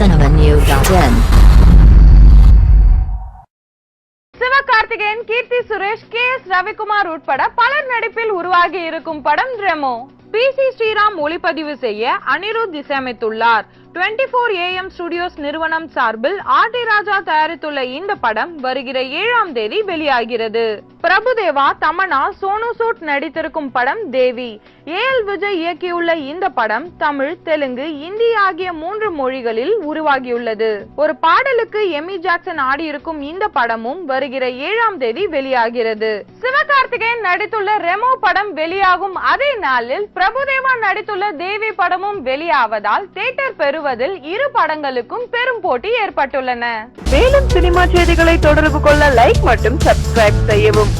cinemanew.in Sivakarthikeyan Keerthy Suresh K S Ravikumar உட்பட பலர் நடிப்பில் உருவாகி இருக்கும் படம் ரெமோ. பி சி ஸ்ரீராம் ஒளிப்பதிவு செய்ய அனிருத் இசையமைத்துள்ளார். 24 ஃபோர் ஏஎம் ஸ்டுடியோஸ் நிறுவனம் சார்பில் ஆர் டி ராஜா தயாரித்துள்ள இந்த படம் வருகிற ஏழாம் தேதி வெளியாகிறது. பிரபுதேவா தமனா சோனு சூட் நடித்திருக்கும் படம் தேவி. ஏ எல் விஜய் இயக்கியுள்ள இந்த படம் தமிழ் தெலுங்கு இந்தி ஆகிய மூன்று மொழிகளில் உருவாகியுள்ளது. ஒரு பாடலுக்கு எமி ஜாக்சன் ஆடியிருக்கும் இந்த படமும் வருகிற ஏழாம் தேதி வெளியாகிறது. சிவகார்த்திகேயன் நடித்துள்ள ரெமோ படம் வெளியாகும் அதே நாளில் பிரபுதேவா நடித்துள்ள தேவி படமும் வெளியாவதால் தியேட்டர் வருவதில் இரு படங்களுக்கும் பெரும் போட்டி ஏற்பட்டுள்ளன. மேலும் சினிமா செய்திகளை தொடர்பு கொள்ள லைக் மற்றும் சப்ஸ்கிரைப் செய்யவும்.